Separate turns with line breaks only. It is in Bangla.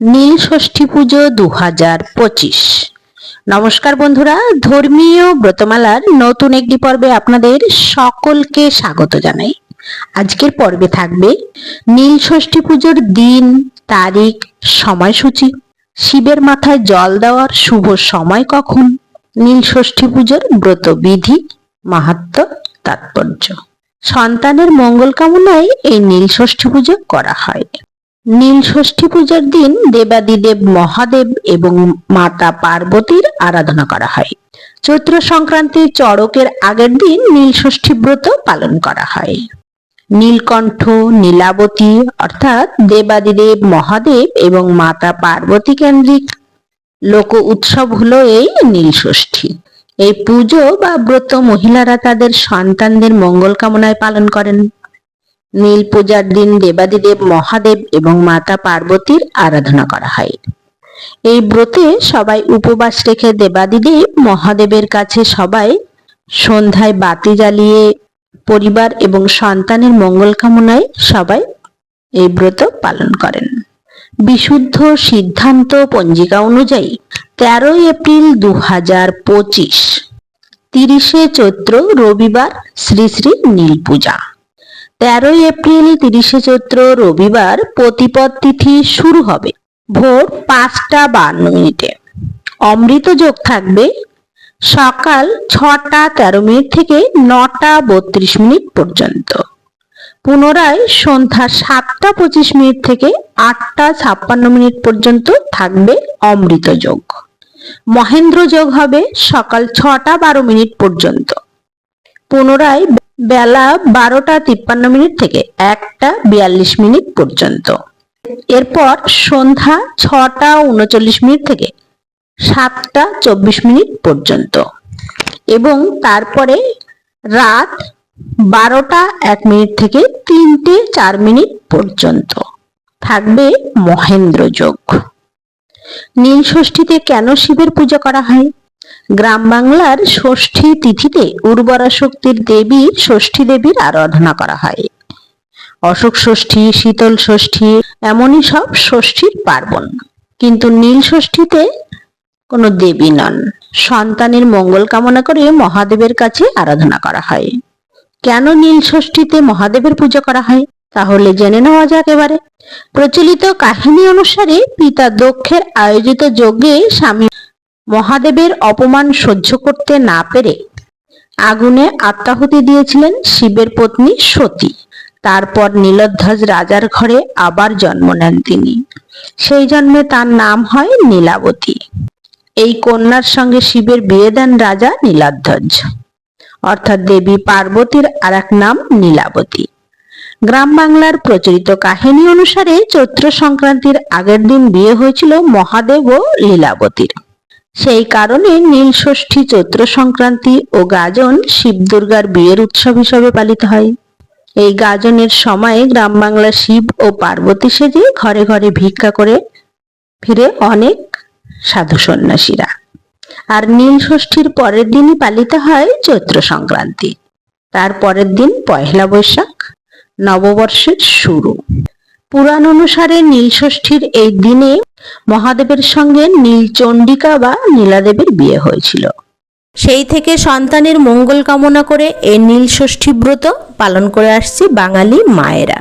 নীল ষষ্ঠী পুজো দু হাজার পঁচিশ। নমস্কার বন্ধুরা, ধর্মীয় ব্রতমালার নতুন একটি পর্বে আপনাদের সকলকে স্বাগত জানাই। আজকের পর্বে থাকবে নীল ষষ্ঠী পুজোর দিন, তারিখ, সময়সূচি। শিবের মাথায় জল দেওয়ার শুভ সময় কখন? নীল ষষ্ঠী পুজোর ব্রত বিধি, মাহাত্ম, তাৎপর্য। সন্তানের মঙ্গল কামনায় এই নীল ষষ্ঠী পুজো করা হয়। নীল ষষ্ঠী পূজার দিন দেবাদিদেব, মহাদেব এবং মাতা পার্বতীর আরাধনা করা হয়। চৈত্র সংক্রান্তি চড়কের আগের দিন নীল ষষ্ঠী ব্রত পালন করা হয়। নীলকণ্ঠ, নীলাবতী অর্থাৎ দেবাদিদেব, মহাদেব এবং মাতা পার্বতী কেন্দ্রিক লোক উৎসব হলো এই নীল ষষ্ঠী। এই পুজো বা ব্রত মহিলারা তাদের সন্তানদের মঙ্গল কামনায় পালন করেন। নীল পূজার দিন দেবাদিদেব, মহাদেব এবং মাতা পার্বতীর আরাধনা করা হয়। এই ব্রতে সবাই উপবাস রেখে দেবাদিদেব মহাদেবের কাছে সবাই সন্ধ্যায় বাতি জ্বালিয়ে পরিবার এবং সন্তানের মঙ্গল কামনায় সবাই এই ব্রত পালন করেন। বিশুদ্ধ সিদ্ধান্ত পঞ্জিকা অনুযায়ী তেরোই এপ্রিল দু হাজার পঁচিশ, তিরিশে চৈত্র রবিবার শ্রী শ্রী নীল পূজা। তেরোই এপ্রিল তিরিশে চৈত্র রবিবার প্রতিপদ তিথি শুরু হবে। ভোর পাঁচটা বান্ন মিনিটে। অমৃত যোগ থাকবে সকাল ছটা তেরো মিনিট থেকে নটা বত্রিশ মিনিট পর্যন্ত। পুনরায় সন্ধ্যা সাতটা পঁচিশ মিনিট থেকে আটটা ছাপ্পান্ন মিনিট পর্যন্ত থাকবে অমৃত যোগ। মহেন্দ্র যোগ হবে সকাল ছটা বারো মিনিট পর্যন্ত। পুনরায় বেলা বারোটা তিপ্পান্ন মিনিট থেকে একটা বিয়াল্লিশ মিনিট পর্যন্ত। এরপর সন্ধ্যা ছটা উনচল্লিশ মিনিট থেকে সাতটা চব্বিশ মিনিট পর্যন্ত। এবং তারপরে রাত বারোটা এক মিনিট থেকে তিনটে চার মিনিট পর্যন্ত থাকবে মহেন্দ্র যোগ। নীল ষষ্ঠীতে কেন শিবের পূজা করা হয়? গ্রাম বাংলার ষষ্ঠী তিথিতে উর্বরা শক্তির দেবী ষষ্ঠী দেবীর আরাধনা করা হয়। অশোক ষষ্ঠী, শীতল ষষ্ঠী, এমনই সব ষষ্ঠীর পার্বণ। কিন্তু নীল ষষ্ঠীতে কোনো দেবী নন। সন্তানের মঙ্গল কামনা করে মহাদেবের কাছে আরাধনা করা হয়। কেন নীল ষষ্ঠীতে মহাদেবের পূজা করা হয়, তাহলে জেনে নেওয়া যাক এবারে। প্রচলিত কাহিনী অনুসারে পিতা দক্ষের আয়োজিত যজ্ঞে স্বামী মহাদেবের অপমান সহ্য করতে না পেরে আগুনে আত্মাহুতি দিয়েছিলেন শিবের পত্নী সতী। তারপর নীলধ্বজ রাজার ঘরে আবার জন্ম নেন তিনি। সেই জন্মে তার নাম হয় নীলাবতী। এই কন্যার সঙ্গে শিবের বিয়ে দেন রাজা নীলাধ্বজ। অর্থাৎ দেবী পার্বতীর আর এক নাম নীলাবতী। গ্রাম বাংলার প্রচলিত কাহিনী অনুসারে চৈত্র সংক্রান্তির আগের দিন বিয়ে হয়েছিল মহাদেব ও লীলাবতীর। সেই কারণে নীল ষষ্ঠী চৈত্র সংক্রান্তি ও গাজন শিব দুর্গার বিয়ের উৎসব হিসেবে পালিত হয়। এই গাজনের সময় গ্রাম বাংলা শিব ও পার্বতী সেজে ঘরে ঘরে ভিক্ষা করে ফিরে অনেক সাধু সন্ন্যাসীরা। আর নীলষষ্ঠীর পরের দিনই পালিত হয় চৈত্র সংক্রান্তি। তার পরের দিন পয়লা বৈশাখ নববর্ষের শুরু। পুরাণ অনুসারে নীলষষ্ঠীর এই দিনে মহাদেবের সঙ্গে নীলচণ্ডিকা বা নীলাদেবীর বিয়ে হয়েছিল। সেই থেকে সন্তানের মঙ্গল কামনা করে এই নীলষষ্ঠী ব্রত পালন করে আসছে বাঙালি মায়েরা।